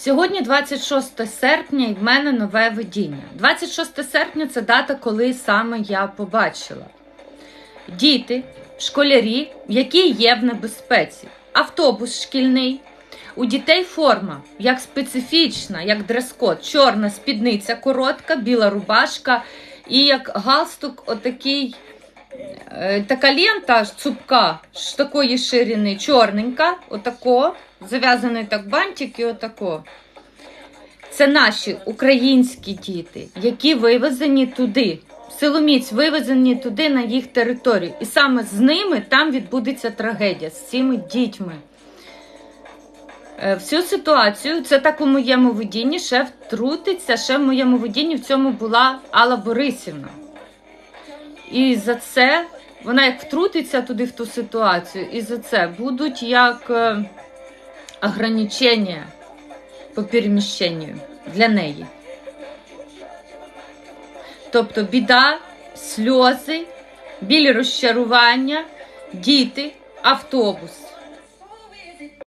Сьогодні 26 серпня, і в мене нове видіння. 26 серпня це дата, коли саме я побачила діти, школярі, які є в небезпеці. Автобус шкільний. У дітей форма як специфічна, як дрес-код. Чорна спідниця коротка, біла рубашка і як галстук, отакий. Е, Така лента цупка ж такої ширини, чорненька, отако, зав'язаний так бантик і отако. Це наші українські діти, які вивезені туди. Силоміць вивезені туди на їх територію. І саме з ними там відбудеться трагедія з цими дітьми. Е, Всю ситуацію, це так у моєму видінні, ще втрутиться, ще в моєму видінні в цьому була Алла Борисівна. І за це вона як втрутиться туди в ту ситуацію, і за це будуть як е, ограничення по переміщенню для неї. Тобто біда, сльози, білі розчарування, діти, автобус.